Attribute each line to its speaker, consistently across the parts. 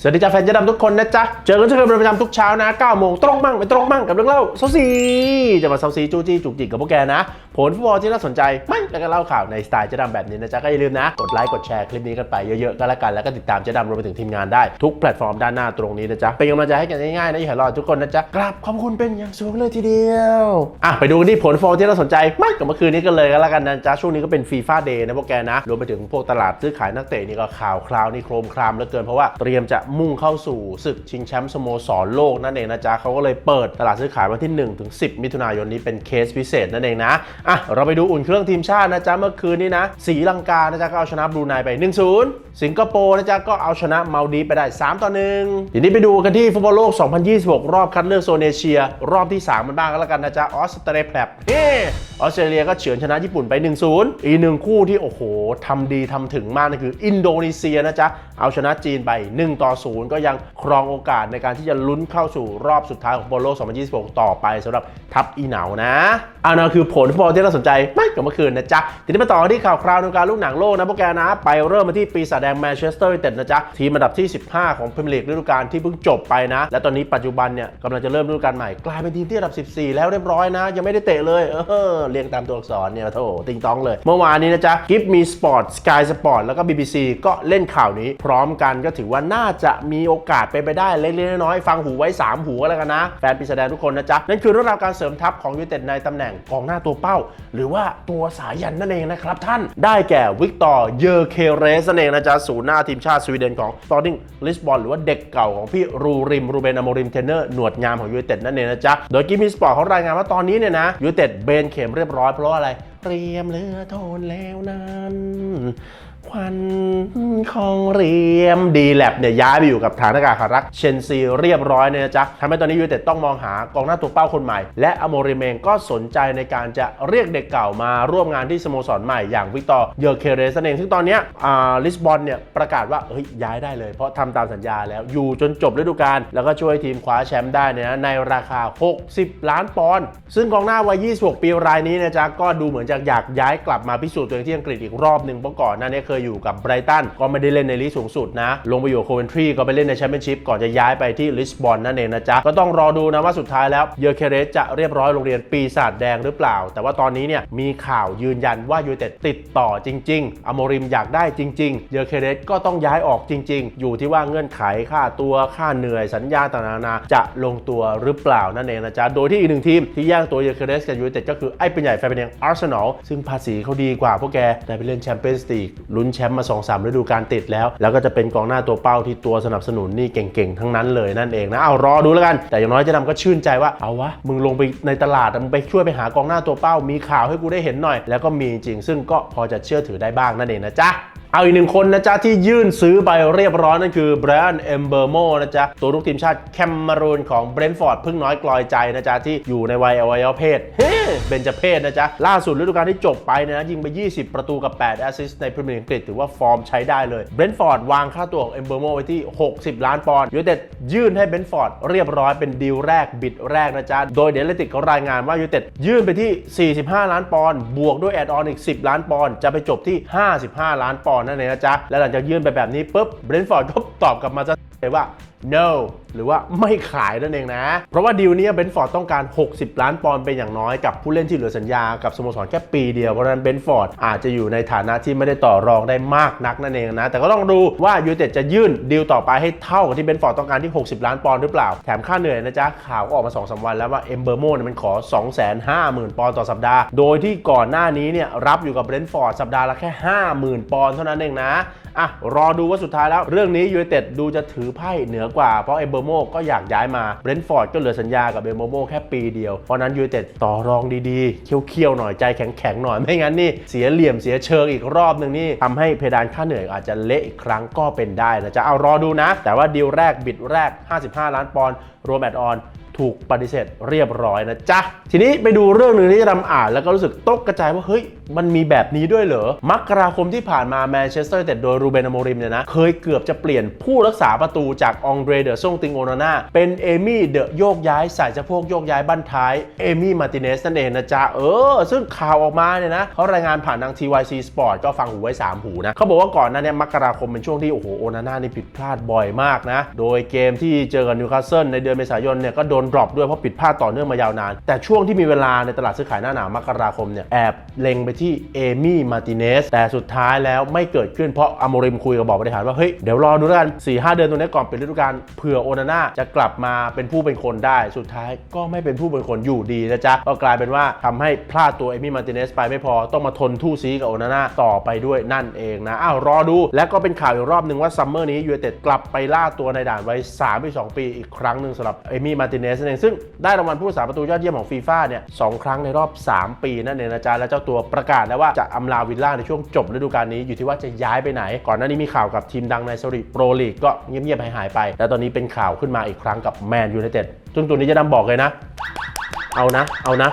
Speaker 1: สวัสดีจ้าแฟนเจะดำทุกคนนะจ๊ะ เจอกันเช่นเคยเป็นประจำทุกเช้านะ9โมงตรงมั่งไม่ตรงมั่งกับเรื่องเล่าเซาซี จะมาเซาซีจู้จี้จุกจิกกับพวกแกนะ ผลฟุตบอลที่น่าสนใจไม่แล้วก็เล่าข่าวในสไตล์เจะดำแบบนี้นะจ๊ะ ก็อย่าลืมนะ กดไลค์กดแชร์คลิปนี้กันไปเยอะๆก็แล้วกัน แล้วก็ติดตามเจะดำรวมไปถึงทีมงานได้ทุกแพลตฟอร์มด้านหน้าตรงนี้นะจ๊ะ เป็นกำลังใจให้กันง่ายๆนะอย่ารอทุกคนนะจ๊ะกราบขอบคุณเป็นอย่างสูงเลยทีเดียวอะไปดูกันที่ผลฟุตบอลที่น่าสนใจไม่กับเมื่อคืนนี้กันเลยก็แล้วกันนะจ๊ะช่วงนี้ก็เป็นฟีฟ่าเดย์นะพวกแกนะรวมไปถึงพวกตลาดซื้อขายนักเตะนี่ก็ข่าวคราวนี่โครมครามเหลือเกินเพราะว่าเตรียมจะมุ่งเข้าสู่ศึกชิงแชมป์สโมสรโลกนั่นเองนะจ๊ะเขาก็เลยเปิดตลาดซื้อขายวันที่1ถึง10 มิถุนายนนี้เป็นเคสพิเศษนั่นเองนะอะเราไปดูอุ่นเครื่องทีมชาตินะจ๊ะเมื่อคืนนี้นะสีลังกานะจ๊ะก็เอาชนะบรูไนไป 1-0 สิงคโปร์นะจ๊ะก็เอาชนะมาลดีไปได้ 3 ต่อ1ทีนี้ไปดูกันที่ฟุตบอลโลก 2026 รอบคัดเลือกโซนเอเชีย รอบที่ 3 มันบ้างก็แล้วกันนะจ๊ะออสเตรเลียแพลบเฮ้ออสเตรเลียก็เฉือนชนะญี่ปุ่นไป 1-0 อีกหนึ่งคู่ที่โอ้โหทำดีทำถึงมากนั่นคืออินโดนีเซียนะจ๊ะ เอาชนะจีนไป 1 ต่อ 0 ก็ยังครองโอกาสในการที่จะลุ้นเข้าสู่รอบสุดท้ายของบอลโลก 2026 ต่อไปสำหรับทัพอีเหนานะอันนั้นคือผลฟุตบอลที่น่าสนใจไม่กับเมื่อคืนนะจ๊ะทีนี้มาต่อที่ข่าวคราวในการลูกหนังโลกนะพวกแกนะ ไปเริ่มมาที่ปีศาจแดงแมนเชสเตอร์ยูไนเต็ดนะจ๊ะทีมอันดับที่ 15 ของพรีเมียร์ลีกฤดูกาลที่เพิ่งจบไปนะ และตอนนี้ปัจจุบันเนี่ยกำลังจะเริ่มฤดูกาลใหม่กลายเป็นทีมที่อันดับ 14 แล้วเรียบร้อยนะ ยังไม่ได้เตะเลยเออเรียงตามตัวอักษรเนี่ยโถติงตองเลย เมื่อวานนี้นะจ๊ะกิฟมีสปอร์ตสกายสปอร์ตแล้วก็ BBC ก็เล่นข่าวนี้พร้อมกันก็ถือว่าน่าจะมีโอกาสเป็นไปได้เล็กๆน้อยๆฟังหูไว้ 3 หูแล้วกันนะ แฟนปีศาจแดงทุกคนนะจ๊ะ นั่นคือเรื่องราวการเสริมทัพของยูเต็ดในตำแหน่งกองหน้าตัวเป้า หรือว่าตัวสายันนั่นเองนะครับท่านได้แก่วิกตอร์เยอร์เคเรสนั่นเองนะจ๊ะศูนย์หน้าทีมชาติสวีเดนของตอร์ดิงลิสบอนหรือว่าเด็กเก่าของพี่รูริมรูเบนอโมริมเทนเนอร์หนวดงามของยูเต็ดนั่นเองนะจ๊ะโดยกิมมีสปอร์ตเขารายงานว่าตอนนี้เนี่ยนะยูเต็ดเบนเข็มเรียบร้อยเพราะอะไรเตรียมเรือโทนแล้วนั้น ควันของเรียมดีแลบเนี่ยย้ายไปอยู่กับฐานอากาศขารักเชนซีเรียบร้อยเนี่ยนะจ๊ะทำให้ตอนนี้ยูเต็ดต้องมองหากองหน้าตัวเป้าคนใหม่ และอโมริเมงก็สนใจในการจะเรียกเด็กเก่ามาร่วมงานที่สโมสรใหม่อย่างวิกตอร์เยอร์เคเรสนั่นเองซึ่งตอนนี้อาลิสบอนเนี่ยประกาศว่าเฮ้ยย้ายได้เลย เพราะทำตามสัญญาแล้วอยู่จนจบฤดูกาลแล้วก็ช่วยทีมคว้าแชมป์ได้เนี่ยนะในราคา 60 ล้านปอนด์ซึ่งกองหน้าวัย 26 ปีรายนี้นะจ๊ะก็ดูเหมือนจะอยากย้ายกลับมาพิสูจน์ตัวเองที่อังกฤษอีกรอบหนึ่งเพราะก่อนหน้านี้เคยอยู่กับไบรตันก็ไม่ได้เล่นในลีกสูงสุดนะ ลงไปอยู่โคเวนทรีก็ไปเล่นในแชมเปี้ยนชิพก่อนจะย้ายไปที่ลิสบอนนั่นเองนะจ๊ะ ก็ต้องรอดูนะว่าสุดท้ายแล้วเยอร์เคเรสจะเรียบร้อยโรงเรียนปีศาจแดงหรือเปล่า แต่ว่าตอนนี้เนี่ยมีข่าวยืนยันว่ายูเต็ดติดต่อจริง ๆ อโมริมอยากได้จริง ๆ เยอร์เคเรสก็ต้องย้ายออกจริง ๆ อยู่ที่ว่าเงื่อนไขค่าตัวค่าเหนื่อยสัญญาต่างๆนานาจะลงตัวหรือเปล่านั่นเองนะจ๊ะ โดยที่อีกหนึ่งทีมที่แย่งตัวเยอร์เคเรสกับยูเต็ดก็คือไอ้เป็นใหญ่แฟนเป็นยังอาร์เซนอลซึ่งภาษีเขาดีกว่าพวกแกได้ไปเล่นแชมเปี้ยนส์ลีกลุ้นแชมป์มา2อสฤดูกาลติดแล้ว แล้วก็จะเป็นกองหน้าตัวเป้าที่ตัวสนับสนุนนี่เก่งๆ ทั้งนั้นเลยนั่นเองนะเอารอดูแล้วกัน แต่อย่างน้อยเจะนำก็ชื่นใจว่าเอาวะมึงลงไปในตลาดมึงไปช่วยไปหากองหน้าตัวเป้ามีข่าวให้กูได้เห็นหน่อย แล้วก็มีจริงซึ่งก็พอจะเชื่อถือได้บ้างนั่นเองนะจ๊ะเอาอีกหนึ่งคนนะจ๊ะ ที่ยื่นซื้อไปเรียบร้อยนั่นคือไบรอันเอมเบอร์โมนะจ๊ะ ตัวลูกทีมชาติแคมมารูนของเบรนท์ฟอร์ดเพิ่งน้อยกลอยใจนะจ๊ะ ที่อยู่ในวัยอวัยวะเพศเฮ้เบนจเพศนะจ๊ะ ล่าสุดฤดูกาลที่จบไปเนยนะยิงไป 20 ประตูกับ 8 แอสซิสต์ในพรีเมียร์ลีกอังกฤษถือว่าฟอร์มใช้ได้เลยเบรนท์ฟอร์ดวางค่าตัวของเอมเบอร์โมไว้ที่ 60 ล้านปอนด์ยูไนเต็ดยื่นให้เบรนท์ฟอร์ดเรียบร้อยเป็นดีลแรกบิดแรกนะจ๊ะโดยเดลติกเขารายงานว่ายูไนเต็ดยื่นไปที่ 45 ล้านปอนด์บวกด้วยแอดออนอีก 10 ล้านปอนด์จะไปจบที่ 55 ล้านปอนด์นั่นเองนะจ๊ะ และหลังจากยื่นไปแบบนี้ปุ๊บเบรนท์ฟอร์ดก็ตอบกลับมาจะเลยว่า no หรือว่าไม่ขายนั่นเองนะ เพราะว่าดีลนี้เบนฟอร์ดต้องการ 60 ล้านปอนด์เป็นอย่างน้อยกับผู้เล่นที่เหลือสัญญากับสโมสรแค่ปีเดียว เพราะฉะนั้นเบนฟอร์ดอาจจะอยู่ในฐานะที่ไม่ได้ต่อรองได้มากนักนั่นเองนะ แต่ก็ต้องดูว่ายูเต็ดจะยื่นดีลต่อไปให้เท่ากับที่เบนฟอร์ดต้องการที่ 60 ล้านปอนด์หรือเปล่า แถมค่าเหนื่อยนะจ๊ะข่าวก็ออกมา2อสวันแล้วว่าเอมเบอร์โมเนี่ยมันขอ 250,000 ปอนด์ต่อสัปดาห์ โดยที่ก่อนหน้านี้เนี่ยรับอยู่กับเบนท์ฟอร์ดสัปดาห์ละแค่ 50,000 ปอนด์เท่านั้นเองนะ อะรอดูว่าสุดท้ายแล้ว เรื่องนี้ยูไนเต็ดดูจะถือไพ่เหนือกว่า เพราะเอมเบอร์โมก็อยากย้ายมาเบรนท์ฟอร์ดก็เหลือสัญญากับเบอร์โมแค่ปีเดียว เพราะนั้นยูไนเต็ดต่อรองดีๆ เคี้ยวๆหน่อยใจแข็งๆหน่อยไม่งั้นนี่เสียเหลี่ยมเสียเชิงอีกรอบหนึ่งนี่ทำให้เพดานค่าเหนื่อยอาจจะเละอีกครั้งก็เป็นได้นะจะเอารอดูนะ แต่ว่าดีลแรกบิดแรก 55 ล้านปอนด์รวมแอดออน ถูกปฏิเสธเรียบร้อยนะจ๊ะ ทีนี้ไปดูเรื่องหนึ่งที่จะนำอ่านแล้วก็รู้สึกตกกระจายว่าเฮ้ย มันมีแบบนี้ด้วยเหรอ มกราคมที่ผ่านมาแมนเชสเตอร์แต่โดยรูเบนอโมริมเนี่ยนะ เคยเกือบจะเปลี่ยนผู้รักษาประตูจากองเดรเดอร์ซ่งติงโอนาน่าเป็นเอมี่เดอะโยกย้ายใส่สะโพกโยกย้ายบ้านท้ายเอมี่มาร์ติเนสนั่นเองนะจ๊ะเออ ซึ่งข่าวออกมาเนี่ยนะเขารายงานผ่านทาง TYC Sport ก็ฟังหูไว้ 3 หูนะเขาบอกว่าก่อนหน้านี้มกราคมเป็นช่วงที่โอ้โหโอนาน่านี่ผิดพลาดบ่อยมากนะโดยเกมที่เจอกับนิวคาสเซิลในเดือนเมษายนเนี่ยก็โดนดรอปด้วยเพราะผิดพลาดต่อเนื่องมายาวนาน แต่ช่วงที่มีเวลาในตลาดซื้อขายหน้าหนาวมกราคมเนี่ยแอบเล็งไปที่เอมี่มาร์ติเนสแต่สุดท้ายแล้วไม่เกิดขึ้นเพราะอโมริมคุยกับบอกบริหารว่าเฮ้ยเดี๋ยวรอดูแล้วกัน4 5เดือนตรงนี้ก่อนเปิดฤดูกาลเผื่อโอนาน่าจะกลับมาเป็นผู้เป็นคนได้สุดท้ายก็ไม่เป็นผู้เป็นคนอยู่ดีนะจ๊ะก็กลายเป็นว่าทำให้พลาดตัวเอมี่มาร์ติเนสไปไม่พอต้องมาทนทู่ซีกับโอนาน่าต่อไปด้วยนั่นเองนะอ้าวรอดู และก็เป็นข่าวอีกรอบหนึ่งว่าซัมเมอร์นี้ยูไนเต็ดกลับไปล่าตัวในด่านวัย32ปีอีกครั้งหนึ่งสำหรับเอมี่มาติเนสนั่นเองซึ่งได้รางวัลผู้สาประตูยอดเยี่ยมของฟีฟ่าเนี่ยสองครั้งในรอบ 3 ปีนั่นเองนะจ๊ะและเจ้าตัวประกาศแล้วว่าจะอำลาวิลล่าในช่วงจบฤดูกาลนี้อยู่ที่ว่าจะย้ายไปไหน ก่อนหน้านี้มีข่าวกับทีมดังในซาอุดิโปรลีกก็เงียบๆหายๆไป แล้วตอนนี้เป็นข่าวขึ้นมาอีกครั้งกับแมนยูไนเต็ดซึ่งตัวนี้จะดำบอกเลยนะ เอานะ เอานะ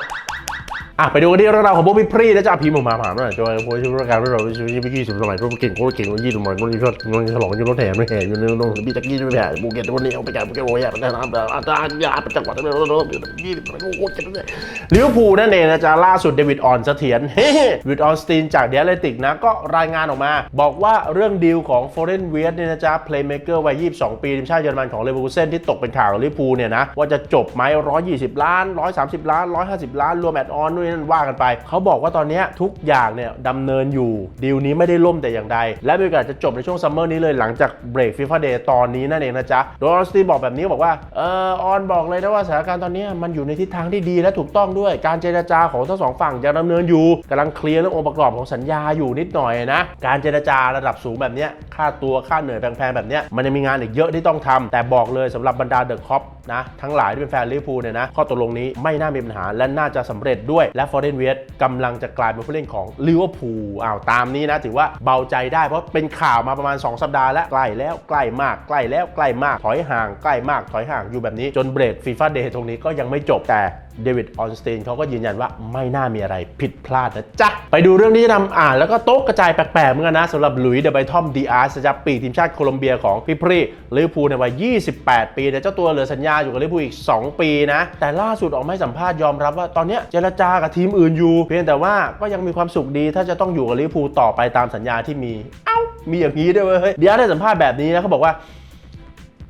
Speaker 1: อะไปดูกันที่เรื่องราวของพวกพี่พรีและจะพิมพ์ออกมาผ่านหน่อยโดยพวกชื่อรายการเราชื่อพี่กี้สุดสมัยพวกเก่งโคตรเก่งยี่สมัยพวกนี้ชอบงนฉลองอยู่รถแห่ไม่แห่อยู่ในโรงพี่ตะกี้ไม่แห่บุกเก็ตวันนี้เอาไปแก่บุกเก็ตโอ้ยแต่น้ำแต่อาจารย์ยาไปจังหวัดไม่รู้ยี่สิบโอ้โหเจ็บเลยลิเวอร์พูลนั่นเองนะจ๊ะล่าสุดเดวิดออนเสถียรเฮ้เดวิดออนสตีนจากเดียเลติกนะก็รายงานออกมา บอกว่าเรื่องดีลของโฟเรนเวียสเนี่ยนะจ๊ะเพลย์เมเกอร์วัย22 ปีทีมชาติเยอรมันของเลเวอร์คูเซนที่ตกเป็นข่าวลิเวอร์พูลเนี่ยนะว่าจะจบไหม120 ล้าน 130 ล้าน 150 ล้านรวมแอดออนนู่นนนั่นว่ากันไป เขาบอกว่าตอนนี้ทุกอย่างเนี่ยดำเนินอยู่ดีลนี้ไม่ได้ล่มแต่อย่างใด และมีโอกาสจะจบในช่วงซัมเมอร์นี้เลยหลังจากเบรกฟีฟ่าเดย์ตอนนี้นั่นเองนะจ๊ะ โดยออนสตีนบอกแบบนี้บอกว่าเออออนบอกเลยนะว่าสถานการณ์ตอนนี้มันอยู่ในทิศทางที่ดีและถูกต้องด้วยการเจรจาของทั้งสองฝั่งยังดำเนินอยู่กำลังเคลียร์เรื่ององค์ประกอบของสัญญาอยู่นิดหน่อยนะการเจรจาระดับสูงแบบนี้ค่าตัวค่าเหนื่อยแพงๆแบบนี้มันยังมีงานอีกเยอะที่ต้องทำแต่บอกเลยสำหรับบรรดาเดอะคอปนะทั้งหลายที่เป็นแฟนลิเวอร์พูลเนี่ยนะข้อตกลงนี้ไม่น่ามีปัญหาและน่าจะสำเร็จด้วยและฟอร์เรนเวียสกำลังจะกลายเป็นผู้เล่นของลิเวอร์พูลอ้าวตามนี้นะถือว่าเบาใจได้เพราะเป็นข่าวมาประมาณ 2 สัปดาห์แล้วใกล้แล้วใกล้มากใกล้แล้วใกล้มากถอยห่างใกล้มากถอยห่างอยู่แบบนี้จนเบรกฟีฟ่าเดย์ตรงนี้ก็ยังไม่จบแต่ เดวิดออนสเตนเขาก็ยืนยันว่าไม่น่ามีอะไรผิดพลาดนะจ๊ะ ไปดูเรื่องนี้จะนำอ่านแล้วก็โต๊ะกระจายแปลกๆเหมือนกันนะสำหรับหลุยส์เดอะไบทอมดีอาร์สจับปีทีมชาติโคลอมเบียของพี่พรีลิเวอร์พูลในวัย 28 ปีแต่เจ้าตัวเหลือสัญญาอยู่กับลิเวอร์พูลอีก 2 ปีนะ แต่ล่าสุดออกมาให้สัมภาษณ์ยอมรับว่าตอนนี้เจรจากับทีมอื่นอยู่ เพียงแต่ว่าก็ยังมีความสุขดีถ้าจะต้องอยู่กับลิเวอร์พูลต่อไปตามสัญญาที่มี เอ้ามีอย่างนี้ด้วยเว้ยเดียร์ได้สัมภาษณ์แบบนี้นะเขาบอกว่า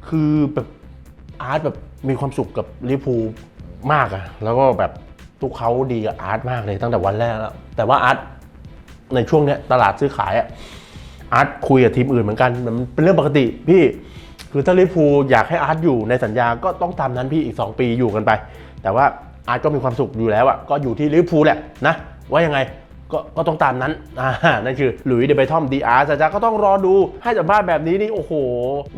Speaker 1: คือแบบอาร์ตแบบมีความสุขกับลิเวอร์พูล มากอะแล้วก็แบบทุกเขาดีกับอาร์ตมากเลยตั้งแต่วันแรกแล้ว แต่ว่าอาร์ตในช่วงเนี้ยตลาดซื้อขายอะอาร์ตคุยกับทีมอื่นเหมือนกันมันเป็นเรื่องปกติพี่คือถ้าลิฟูอยากให้อาร์ตอยู่ในสัญญาก็ต้องตามนั้นพี่อีก 2 ปีอยู่กันไป แต่ว่าอาร์ตก็มีความสุขอยู่แล้วอะก็อยู่ที่ลิฟูแหละนะว่ายังไง ก็ก็ต้องตามนั้นอ่านั่นคือหลุยส์เดอะไบทอมดีอาร์จ้าก็ต้องรอดูให้สัมภาษณ์แบบนี้นี่โอ้โห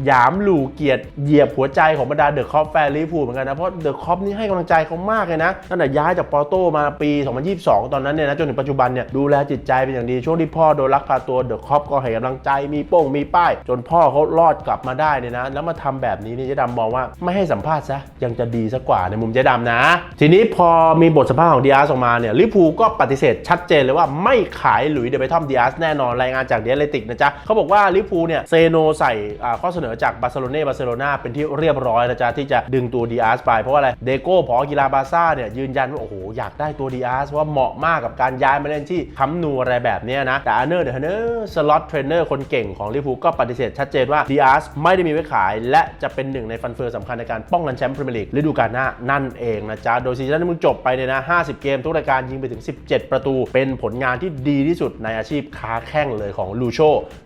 Speaker 1: หยามหลูเกียรติเหยียบหัวใจของบรรดาเดอะคอปแฟนลิเวอร์พูเหมือนกันนะ เพราะเดอะคอปนี่ให้กำลังใจเขามากเลยนะตั้งแต่ย้ายจากปอร์โตมาปี 2022 ตอนนั้นเนี่ยนะจนถึงปัจจุบันเนี่ยดูแลจิตใจเป็นอย่างดีช่วงที่พ่อโดนลักพาตัวเดอะคอปก็ให้กำลังใจมีโป้งมีป้าย จนพ่อเขารอดกลับมาได้เนี่ยนะแล้วมาทำแบบนี้นี่เจ๊ดำมองว่าไม่ให้สัมภาษณ์ซะยังจะดีสักกว่าในมุมเจ๊ดำนะ ทีนี้พอมีบทสัมภาษณ์ของดีอาร์ออกมาเนี่ยลิเวอร์พูก็ปฏิเสธชัดเจนเลยว่าไม่ขายหลุยเดอะไบทอมดีอาร์แน่นอนรายงานจากเดียเลติกนะจ๊ะเขาบอกว่าลิเวอร์พูเนี่ยเซโนใส่ข้อเสนอจากบาร์เซโลนาบาร์เซโลนาเป็นที่เรียบร้อยนะจ๊ะที่จะดึงตัวดีอาร์ไป เพราะว่าอะไรเดโก้ผอกีฬาบาซ่าเนี่ยยืนยันว่าโอ้โหอยากได้ตัวดีอาร์เพราะว่าเหมาะมากกับการย้ายมาเล่นที่ค้ำนูอะไรแบบนี้นะแต่อันเนอร์เดอะเนอร์สล็อตเทรนเนอร์คนเก่งของลิเวอร์พูก็ปฏิเสธชัดเจนว่าดีอาร์ไม่ได้มีไว้ขาย และจะเป็นหนึ่งในฟันเฟืองสำคัญในการป้องกันแชมป์พรีเมียร์ลีกฤดูกาลหน้านั่นเองนะจ๊ะโดยซีซั่นที่มึงจบไปเนี่ยนะ50 เกมทุกรายการยิงไปถึง 17 ประตูเป็นผลลงานที่ดีที่สุดในอาชีพค้าแข้งเลยของลูโช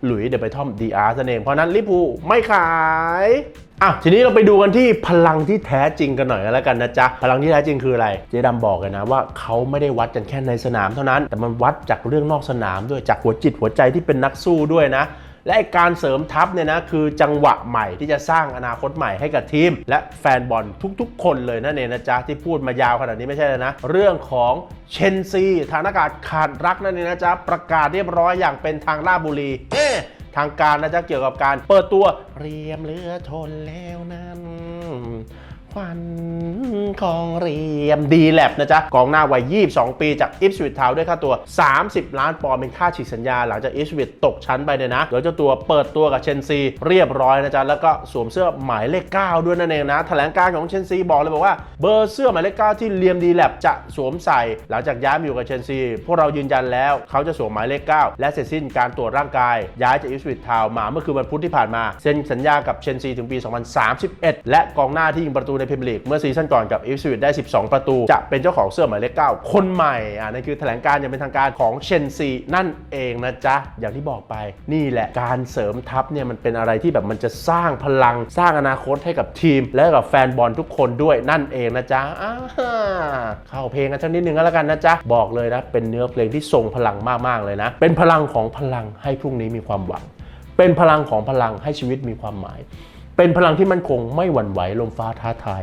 Speaker 1: หลุยส์เดอะไบทอมดีอาร์นั่นเองเพราะนั้นลิปูไม่ขายอะทีนี้เราไปดูกันที่พลังที่แท้จริงกันหน่อยกันแล้วกันนะจ๊ะ พลังที่แท้จริงคืออะไร เจ๊ดำบอกเลยนะว่าเขาไม่ได้วัดกันแค่ในสนามเท่านั้น แต่มันวัดจากเรื่องนอกสนามด้วยจากหัวจิตหัวใจที่เป็นนักสู้ด้วยนะ และไอการเสริมทัพเนี่ยนะคือจังหวะใหม่ที่จะสร้างอนาคตใหม่ให้กับทีม และแฟนบอลทุกๆ คนเลยนั่นเองนะจ๊ะที่พูดมายาวขนาดนี้ไม่ใช่เลยนะ เรื่องของเชนซีฐานอากาศขาดรักนั่นเองนะจ๊ะประกาศเรียบร้อยอย่างเป็นทางราบุรีเอ๊ทางการนะจ๊ะเกี่ยวกับการเปิดตัวเรียมเรือชนแล้วนั้น ขวัญของเรียมดีแลบนะจ๊ะกองหน้าวัย 22 ปีจากอิฟสวิตทาวด้วยค่าตัว 30 ล้านปอนด์เป็นค่าฉีกสัญญา หลังจากอิฟสวิตตกชั้นไปเนี่ยนะเดี๋ยวเจ้าตัวเปิดตัวกับเชนซีเรียบร้อยนะจ๊ะแล้วก็สวมเสื้อหมายเลข 9 ด้วยนั่นเองนะแถลงการของเชนซีบอกเลยบอกว่าเบอร์เสื้อหมายเลข 9 ที่เลียมดีแลบจะสวมใส่ หลังจากย้ายมาอยู่กับเชนซีพวกเรายืนยันแล้วเขาจะสวมหมายเลข 9 และเสร็จสิ้นการตรวจร่างกาย ย้ายจากอิฟสวิตทาวมาเมื่อคืนวันพุธที่ผ่านมาเซ็นสัญญากับเชนซีถึงปี 2031 และกองหน้าที่ยิงประตูในพรีเมียร์ลีกเมื่อซีซั่นก่อนกับอิฟสวิตได้ 12 ประตู จะเป็นเจ้าของเสื้อหมายเลข9คนใหม่อ่านั่นคือแถลงการอย่างเป็นทางการของเชนซีนั่นเองนะจ๊ะ อย่างที่บอกไปนี่แหละการเสริมทัพเนี่ยมันเป็นอะไรที่แบบมันจะสร้างพลังสร้างอนาคตให้กับทีม และกับแฟนบอลทุกคนด้วยนั่นเองนะจ๊ะอ่าเข้าเพลงกันสักนิดนึงก็แล้วกันนะจ๊ะ บอกเลยนะ เป็นเนื้อเพลงที่ทรงพลังมากๆเลยนะ เป็นพลังของพลังให้พรุ่งนี้มีความหวัง เป็นพลังของพลังให้ชีวิตมีความหมาย เป็นพลังที่มั่นคงไม่หวั่นไหวลมฟ้าท้าทาย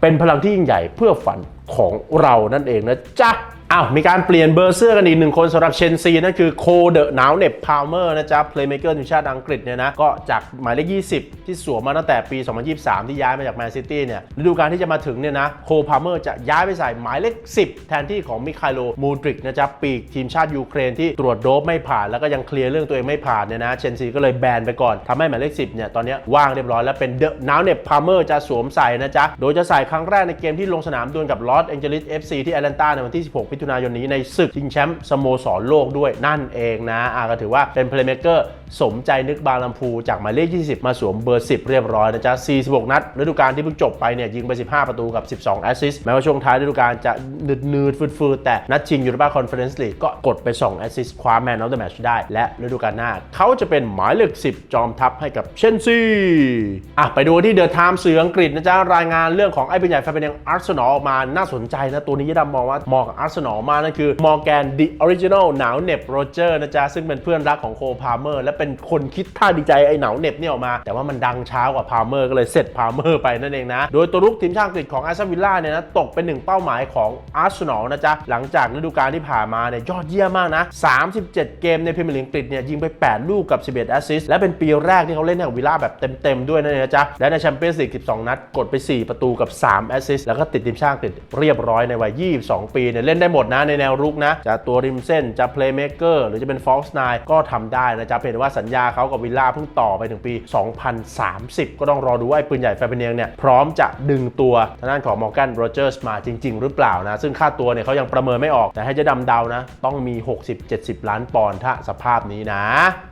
Speaker 1: เป็นพลังที่ยิ่งใหญ่เพื่อฝันของเรานั่นเองนะจ๊ะ อ้าวมีการเปลี่ยนเบอร์เสื้อกันอีกหนึ่งคนสำหรับเชนซีนั่นคือโคเดอะหนาวเน็บพาวเมอร์นะจ๊ะเพลย์เมเกอร์ทีมชาติอังกฤษเนี่ยนะก็จากหมายเลข 20 ที่สวมมาตั้งแต่ปี 2023 ที่ย้ายมาจากแมนซิตี้เนี่ยฤดูกาลที่จะมาถึงเนี่ยนะโคพาวเมอร์จะย้ายไปใส่หมายเลข 10 แทนที่ของมิคาโลมูดริกนะจ๊ะปีกทีมชาติยูเครนที่ตรวจโดปไม่ผ่านแล้วก็ยังเคลียร์เรื่องตัวเองไม่ผ่านเนี่ยนะเชนซีก็เลยแบนไปก่อนทำให้หมายเลข 10เนี่ยตอนนี้ว่างเรียบร้อยแล้วเป็นเดอะหนาวเน็บพาวเมอร์จะสวมใส่นะจ๊ะโดยจะใส่ครั้งแรกในเกมที่ลงสนามดวลกับลอสแองเจลิส FC ที่แอตแลนตาในวันที่ 16มิถุนายนนี้ในศึกชิงแชมป์สโมสรโลกด้วยนั่นเองนะอะก็ถือว่าเป็นเพลย์เม k เกอร์สมใจนึกบางลำพูจากหมายเลข 20 มาสวมเบอร์ 10 เรียบร้อยนะจ๊ะ 46 นัดฤดูกาลที่เพิ่งจบไปเนี่ยยิงไป 15 ประตูกับ 12 แอสซิสต์แม้ว่าช่วงท้ายฤดูกาลจะนืดนืดๆฟืดๆแต่นัดชิงยูโรปาคอนเฟอเรนซ์ลีกก็กดไป 2 แอสซิสต์คว้าแมนออฟเดอะแมตชได้ และฤดูกาลหน้า เขาจะเป็นหมายเลข 10 จอมทัพให้กับเชนซีอะไปดูที่เดอะไทม์สื่ออังกฤษนะจ๊ะรายงานเรื่องของไอ้เป็นใหญ่แฟนเป็นยังอาร์เซนอลมาน่าสนใจนะตัวนี้ยดำมองว่าเหมองกับอาร์เซนอลอมากนั่นคือมอร์แกนดิออริจินอลหนาวเหน็บโรเจอร์นะจ๊ะ ซึ่งเป็นเพื่อนรักของโคพาเมอร์และเป็นคนคิดท่าดีใจไอ้หนาวเหน็บเนี่ยออกมา แต่ว่ามันดังช้ากว่าพาเมอร์ก็เลยเสร็จพาเมอร์ไปนั่นเองนะ โดยตัวรุกทีมชาติอังกฤษของอาร์เซนวิลล่าเนี่ยนะตกเป็นหนึ่งเป้าหมายของอาร์เซนอลนะจ๊ะ หลังจากฤดูกาลที่ผ่านมาเนี่ยยอดเยี่ยมมากนะ 37 เกมในพรีเมียร์ลีกอังกฤษเนี่ยยิงไป 8 ลูกกับ 11 แอสซิสต์และเป็นปีแรกที่เขาเล่นให้กับวิลล่าแบบเต็มๆด้วยนั่นเองนะจ๊ะและในแชมเปี้ยนส์ลีก12 นัดกดไป 4 ประตูกับ3แอสซิสต์แล้วก็ติดทีมชาติอังกฤษเรียบร้อยในวัย 22 ปีเนี่ยเล่นได้หมดนะในแนวรุกนะ จะตัวริมเส้นจะเพลย์เม k เกอร์หรือจะเป็นฟอลส์ไนก็ทำได้นะจ๊ะเพียงแต่ว่าสัญญาเขากับวิลล่าเพิ่งต่อไปถึงปี 2030 ก็ต้องรอดูว่าไอ้ปืนใหญ่แฟร์เบเนียงเนี่ยพร้อมจะดึงตัวทางด้านของมอร์แกนโรเจอร์สมาจริง ๆ หรือเปล่านะ ซึ่งค่าตัวเนี่ยเขายังประเมินไม่ออก แต่ให้จะดำเดานะ ต้องมี 60-70 ล้านปอนด์ถ้าสภาพนี้นะ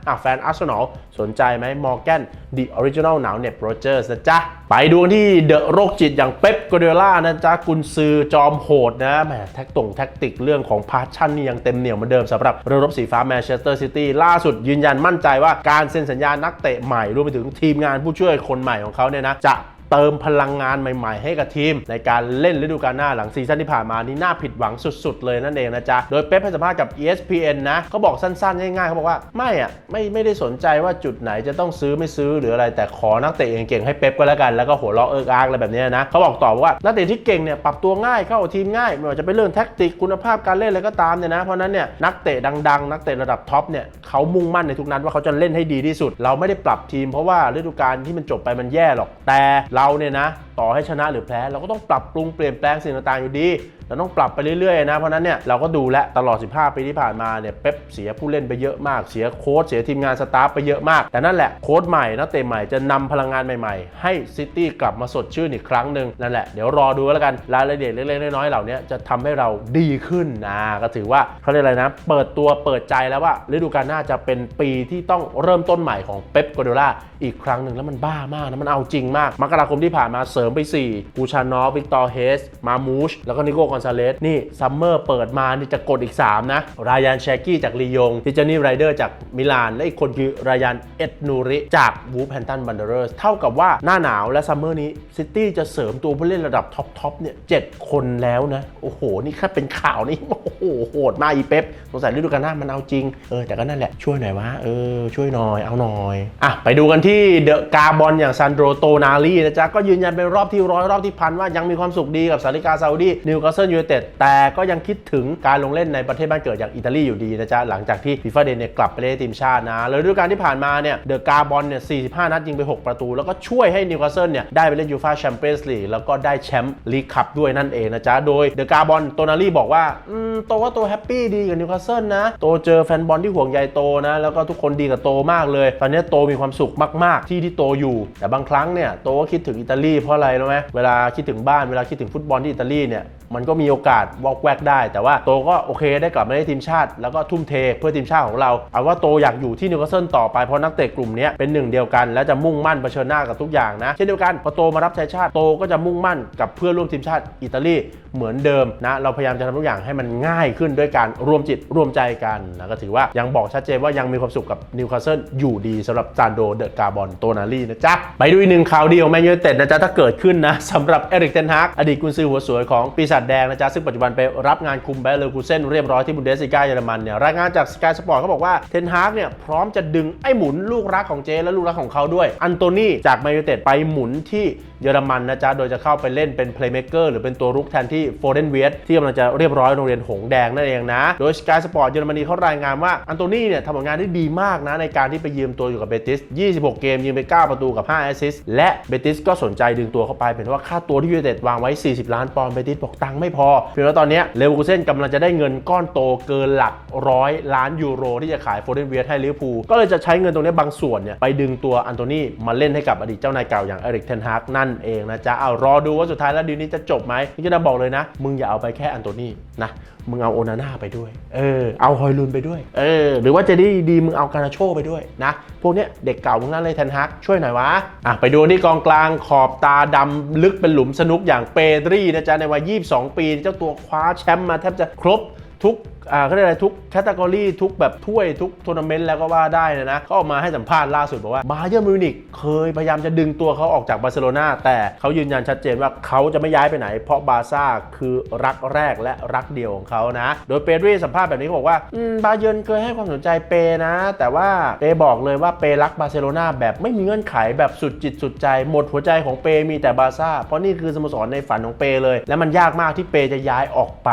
Speaker 1: อะแฟนอาร์เซนอลสนใจไหมมอร์แกนดิออริจินอลหนาวเน็บโรเจอร์สนะจ๊ะ ไปดูที่เดอะโรคจิตอย่างเป๊ปก a เดล่านะจ๊ะกุนซือจอมโหดนะแหมแท็กตงแท็กติกเรื่องของพาชั่นนี่ยังเต็มเหนียวเหมือนเดิมสำหรับเรือรบสีฟ้าแมนเชสเตอร์ซิตี้ล่าสุดยืนยันมั่นใจว่าการเซ็นสัญญานักเตะใหม่รวมไปถึงทีมงานผู้ช่วยคนใหม่ของเขาเนี่ยนะจะ เติมพลังงานใหม่ๆ ให้กับทีม ในการเล่นฤดูกาลหน้าหลังซีซั่นที่ผ่านมานี่น่าผิดหวังสุดๆ เลยนั่นเองนะจ๊ะ โดยเป๊ปให้สัมภาษณ์กับ ESPN นะเขาบอกสั้นๆ ง่ายๆเขาบอกว่าไม่อะไม่ไม่ได้สนใจว่าจุดไหนจะต้องซื้อไม่ซื้อหรืออะไรแต่ขอนักเตะเก่งๆให้เป๊ปก็แล้วกันแล้วก็หัวเราะเอิกอาร์กอะไรแบบนี้นะเขาบอกต่อว่านักเตะที่เก่งเนี่ยปรับตัวง่ายเข้าทีมง่ายไม่ว่าจะเป็นเรื่องแท็กติกคุณภาพการเล่นอะไรก็ตามเนี่ยนะเพราะฉะนั้นเนี่ยนักเตะดังๆ นักเตะระดับท็อปเนี่ยเขามุ่งมั่นในทุกนัดว่าเขาจะเล่นให้ดีที่สุด เราไม่ได้ปรับทีมเพราะว่าฤดูกาลที่มันจบไปมันแย่หรอกแต่เราเนี่ยนะ ต่อให้ชนะหรือแพ้ เราก็ต้องปรับปรุงเปลี่ยนแปลงสิ่งต่างๆอยู่ดี เราต้องปรับไปเรื่อยๆนะ เพราะนั้นเนี่ยเราก็ดูแลตลอด 15 ปีที่ผ่านมาเนี่ยเป๊ปเสียผู้เล่นไปเยอะมาก เสียโค้ชเสียทีมงานสตาฟไปเยอะมาก แต่นั่นแหละโค้ชใหม่นักเตะใหม่จะนำพลังงานใหม่ๆ ให้ซิตี้กลับมาสดชื่นอีกครั้งหนึ่งนั่นแหละเดี๋ยวรอดูแล้วกันรายละเอียดเล็กๆน้อยๆเหล่านี้จะทำให้เราดีขึ้นนะก็ถือว่าเขาเรียกอะไรนะ เปิดตัวเปิดใจแล้วว่าฤดูกาลหน้าจะเป็นปีที่ต้องเริ่มต้นใหม่ของเป๊ปก a โดล่าอีกครั้งหนึ่งแล้วมันบ้ามากนะมันเอาจริงมากมกราคมที่ผ่านมาเสริมไป 4 กูชานอฟวิกตอร์เฮส มามูช แล้วก็นิโก้กอนซาเลส นี่ซัมเมอร์เปิดมานี่จะกดอีก 3 นะ รายานแชกกี้จากลียงทิจานี่ไรเดอร์จากมิลาน และอีกคนคือรายานเอ็ดนูริ จากวูฟแฮมตันบันเดอร์สเท่ากับว่าหน้าหนาวและซัมเมอร์นี้ซิตี้จะเสริมตัวผู้เล่นระดับท็อปทอปเนี่ยเจ็ดคนแล้วนะ โอ้โห นี่แค่เป็นข่าวนี่โอ้โหโหดมากอีเป๊ปสงสัยฤดูกาลหน้ามันเอาจริง เออ แต่ก็นั่นแหละ ช่วยหน่อยวะ เออ ช่วยหน่อย เอาหน่อย อะ ไปดูกันที่เดอะกาบอลอย่างซันโดรโตนาลีนะจ๊ะ ก็ยืนยันเป็นรอบที่ร้อยรอบที่พันว่ายังมีความสุขดีกับสาริกาซาอุดีนิวคาสเซิลยูไนเต็ดแต่ก็ยังคิดถึงการลงเล่นในประเทศบ้านเกิดอย่างอิตาลีอยู่ดีนะจ๊ะหลังจากที่ฟีฟ่าเดย์เนี่ยกลับไปเล่นทีมชาตินะแล้วฤดูกาลที่ผ่านมาเนี่ยเดอะกาบอลเนี่ย 45 นัดยิงไป 6 ประตู แล้วก็ช่วยให้นิวคาสเซิลเนี่ยได้ไปเล่นยูฟ่าแชมเปี้ยนส์ลีกแล้วก็ได้แชมป์ลีกคัพด้วยนั่นเองนะจ๊ะโดยเดอะกาบอลโตนาลีบอกว่าอืมโตว่าโตแฮปปี้ดีกับนิวคาสเซิลนะโตเจอแฟนบอลที่ห่วงใยโตนะแล้วก็ทุกคนดีกับโตมากเลย ตอนนี้โตมีความสุขมาก ๆ ที่ที่โตอยู่ แต่บางครั้งเนี่ยโตก็คิดถึงอิตาลีเพราะอะไรรู้ไหมเวลาคิดถึงบ้านเวลาคิดถึงฟุตบอลที่อิตาลีเนี่ยมันก็มีโอกาสวอกแวกได้ แต่ว่าโตก็โอเคได้กลับมาในทีมชาติ แล้วก็ทุ่มเทเพื่อทีมชาติของเราเอาว่าโตอยากอยู่ที่นิวคาสเซิลต่อไปเพราะนักเตะกลุ่มนี้เป็นหนึ่งเดียวกัน และจะมุ่งมั่นเผชิญหน้ากับทุกอย่างนะ เช่นเดียวกันพอโตมารับใช้ชาติโตก็จะมุ่งมั่นกับเพื่อนร่วมทีมชาติอิตาลีเหมือนเดิมนะเราพยายามจะทำทุกอย่างให้มันง่ายขึ้นด้วยการรวมจิตรวมใจกันนะก็ถือว่ายังบอกชัดเจนว่ายังมีความสุขกับนิวคาสเซิลอยู่ดีสำหรับซานโดเดอะกาบอนโตนาลีนะจ๊ะไปดูอีกหนึ่งข่าวดีของแมนยูไนเต็ดนะจ๊ะถ้าเกิดขึ้นนะสำหรับเอริกเทนฮากอดีตกุนซือหัวสวยของปีศาจแดงนะจ๊ะซึ่งปัจจุบันไปรับงานคุมแบเลอร์คูเซนเรียบร้อยที่บุนเดสซิก้าเยอรมันเนี่ยรายงานจากสกายสปอร์ตเขาบอกว่าเทนฮากเนี่ยพร้อมจะดึงไอ้หมุนลูกรักของเจและลูกรักของเขาด้วย อันโตนีจากแมนยูเต็ดไปหมุนที่ เยอรมันนะจ๊ะ โดยจะเข้าไปเล่นเป็นเพลย์เม k เกอร์หรือเป็นตัวรุกแทนที่โฟเดนเวสที่กำลังจะเรียบร้อยโรงเรียนหงแดงนั่นเองนะ โดยสกายสปอร์ตเยอรมนีเขารายงานว่าอันโตนี่เนี่ยทำผลงานได้ดีมากนะในการที่ไปยืมตัวอยู่กับเบติส 26 เกมยิงไป 9 ประตูกับ 5 แอสซิสต์และเบติสก็สนใจดึงตัวเข้าไปเป็นว่าค่าตัวที่ยูไนเต็ดวางไว้ 40 ล้านปอนด์เบติสบอกตังค์ไม่พอเพียงว่าตอนนี้เลเวอร์คูเซนกำลังจะได้เงินก้อนโตเกินหลักร้อยล้านยูโร ที่จะขายโฟเดนเวสให้ลิเวอร์พูลก็เลยจะใช้เงินตรงนี้บางส่วนเนี่ยไปดึงตัวอันโตนีมาเล่นให้กับอดีตเจ้านายเก่าอย่างเอริกเทนฮากนั่นเองนะจ๊ะเอารอดูว่าสุดท้ายแล้วดีลนี้จะจบไหมนี่จะบอกเลยนะ มึงอย่าเอาไปแค่อันโตนี่นะ มึงเอาโอนาน่าไปด้วย เออ เอาฮอยลุนไปด้วย เออ หรือว่าจะด้ดีมึงเอาการนาโชไปด้วยนะ พวกเนี้ยเด็กเก่ามึงนั่นเลยเทนฮักช่วยหน่อยวะ อะไปดูที่กองกลางขอบตาดำลึกเป็นหลุมสนุกอย่างเปดรี่นะจ๊ะในวัย 22 ปี เจ้าตัวคว้าแชมป์มาแทบจะครบทุก อ่าเขาเรียกอะไรทุกแคตตากรีทุกแบบถ้วยทุกทัวร์นาเมนต์แล้วก็ว่าได้นะนะเขาออกมาให้สัมภาษณ์ล่าสุดบอกว่าบาเยอร์มิวนิกเคยพยายามจะดึงตัวเขาออกจากบาร์เซโลนาแต่เขายืนยันชัดเจนว่าเขาจะไม่ย้ายไปไหน เพราะบาร์ซ่าคือรักแรกและรักเดียวของเขานะ โดยเปเรีสัมภาษณ์แบบนี้เขาบอกว่าบาเยิร์เคยให้ความสนใจเปนะ แต่ว่าเปบอกเลยว่าเปรักบาร์เซโลนาแบบไม่มีเงื่อนไขแบบสุดจิตสุดใจ หมดหัวใจของเปมีแต่บาร์ซ่าเพราะนี่คือสโมสรในฝันของเปเลย และมันยากมากที่เปจะย้ายออกไป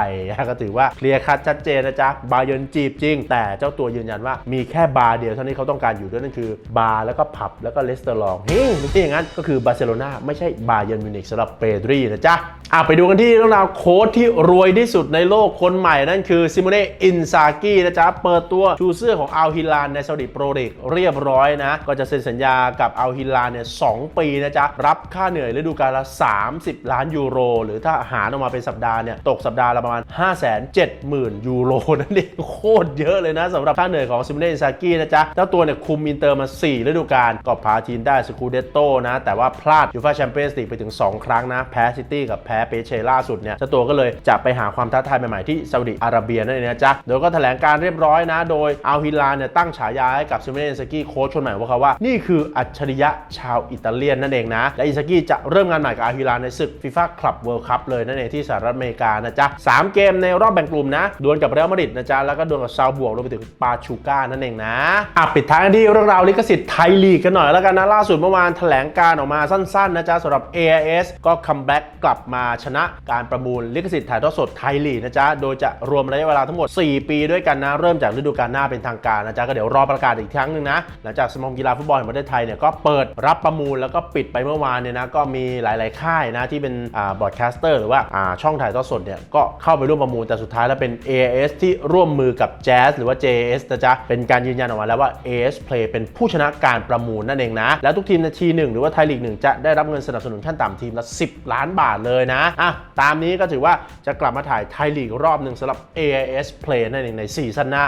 Speaker 1: ก็ถือว่าเคลียร์คัดชัดเจนนะจ๊ะ บาเยินจีบจริง แต่เจ้าตัวยืนยันว่ามีแค่บาร์เดียวเท่านี้เขาต้องการอยู่ด้วยนั่นคือบาร์แล้วก็ผับแล้วก็เลสเตอร์ลองเฮ้ยไม่ใช่อย่างนั้นก็คือบาร์เซโลนาไม่ใช่บาเยินมิวนิกสำหรับเปดรีนะจ๊ะอะไปดูกันที่เรื่องราวโค้ชที่รวยที่สุดในโลกคนใหม่นั่นคือซิโมเน่อินซากินะจ๊ะ เปิดตัวชูเสื้อของอัลฮิลานในซาอุดิโปรลีกเรียบร้อยนะ ก็จะเซ็นสัญญากับอัลฮิลานเนี่ยสองปีนะจ๊ะ รับค่าเหนื่อยฤดูกาลละ 30 ล้านยูโร หรือถ้าหารออกมาเป็นสัปดาห์เนี่ยตกสัปดาห์ละประมาณ 5 7 0 0 0 0 ยูโรนั่นเองโคตรเยอะเลยนะสำหรับค่าเหนื่อยของซิโมเน่อินซากินะจ๊ะเจ้าตัวเนี่ยคุมอินเตอร์มา 4 ฤดูกาลก็พาทีมได้สกูเดตโตนะแต่ว่าพลาดยูฟ่าแชมเปี้ยนส์ลีกไปถึง 2 ครั้งนะแพ้ซิตี้กับแพ้เปเชล่าสุดเนี่ยเจ้าตัวก็เลยจะไปหาความท้าทายใหม่ๆที่ซาอุดิอาระเบียนั่นเองนะจ๊ะโดยก็แถลงการเรียบร้อยนะ โดยอัลฮิลาเนี่ยตั้งฉายาให้กับซิมเน่อินซากิโค้ชคนใหม่ว่าเขาว่านี่คืออัจฉริยะชาวอิตาเลียนนั่นเองนะ และอินซากิจะเริ่มงานใหม่กับอัลฮิลาในศึกฟีฟ่าคลับเวิลด์คัพเลยนั่นเองที่สหรัฐอเมริกานะจ๊ะสามเกมในรอบแบ่งกลุ่มนะดวลกับเรอัลมาดริดนะจ๊ะแล้วก็ดวลกับซาวบวกรวมไปถึงปาชูก้านั่นเองนะอะปิดท้ายกันที่เรื่องราวลิขสิทธิ์ไทยลีกกันหน่อยแล้วกันนะล่าสุดเมื่อวานแถลงการออกมาสั้นๆนะจ๊ะสำหรับ AIS ก็คัมแบ็กกลับมาชนะการประมูลลิขสิทธิ์ถ่ายทอดสดไทยลีกนะจ๊ะ โดยจะรวมระยะเวลาทั้งหมด 4 ปีด้วยกันนะ เริ่มจากฤดูกาลหน้าเป็นทางการนะจ๊ะ ก็เดี๋ยวรอประกาศอีกครั้งหนึ่งนะ หลังจากสมาคมกีฬาฟุตบอลแห่งประเทศไทยเนี่ยก็เปิดรับประมูลแล้วก็ปิดไปเมื่อวานเนี่ยนะก็มีหลาย ๆ ค่ายนะที่เป็นอ่าบอดแคสเตอร์หรือว่าอ่าช่องถ่ายทอดสดเนี่ยก็เข้าไปร่วมประมูลแต่สุดท้ายแล้วเป็น AS ที่ร่วมมือกับ Jazz หรือว่า JS นะจ๊ะเป็นการยืนยันออกมาแล้วว่า AS Play เป็นผู้ชนะการประมูลนั่นเองนะแล้วทุกทีมในทีหนึ่งหรือว่าไทยลีกหนึ่งจะได้รับเงินสนับสนุนขั้นต่ำทีมละ 10 ล้านบาทเลยนะอะตามนี้ก็ถือว่าจะกลับมาถ่ายไทยลีกรอบหนึ่งสำหรับ AIS Play นั่นเองในซีซั่นหน้า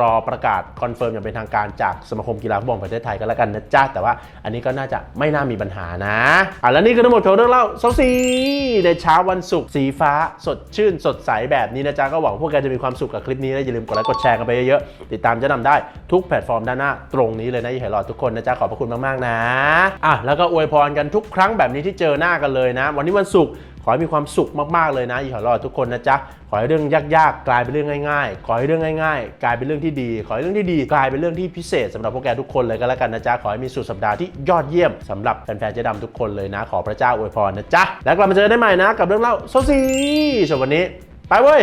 Speaker 1: รอประกาศคอนเฟิร์มอย่างเป็นทางการจากสมาคมกีฬาฟุตบอลประเทศไทยกันแล้วกันนะจ๊ะ แต่ว่าอันนี้ก็น่าจะไม่น่ามีปัญหานะอะแล้วนี่คือทั้งหมดของเรื่องเล่าเซาซีในเช้าวันศุกร์สีฟ้าสดชื่นสดใสแบบนี้นะจ๊ะ ก็หวังพวกแกจะมีความสุขกับคลิปนี้และอย่าลืมกดไลค์กดแชร์กันไปเยอะๆ ติดตามจะนำได้ทุกแพลตฟอร์มด้านหน้าตรงนี้เลยนะอย่ห้รอทุกคนนะจ๊ะขอบพระคุณมากๆนะอะแล้วก็อวยพรกันทุกครั้งแบบนี้ที่เจอหน้ากันเลยนะ วันนี้วันศุกร์ อให้มีความสุขมากๆเลยนะอีหอยรอทุกคนนะจ๊ะขอให้เรื่องยากๆ กลายเป็นเรื่องง่ายๆ ขอให้เรื่องง่ายๆ กลายเป็นเรื่องที่ดี ขอให้เรื่องที่ดี กลายเป็นเรื่องที่พิเศษสำหรับพวกแกทุกคนเลยก็แล้วกันนะจ๊ะขอให้มีสุดสัปดาห์ที่ยอดเยี่ยมสำหรับแฟนๆเจ๊ดำทุกคนเลยนะ ขอพระเจ้าอวยพรนะจ๊ะแล้วกลับมาเจอกันได้ใหม่นะ กับเรื่องเล่าโซซีส่วนวันนี้ ไปเว้ย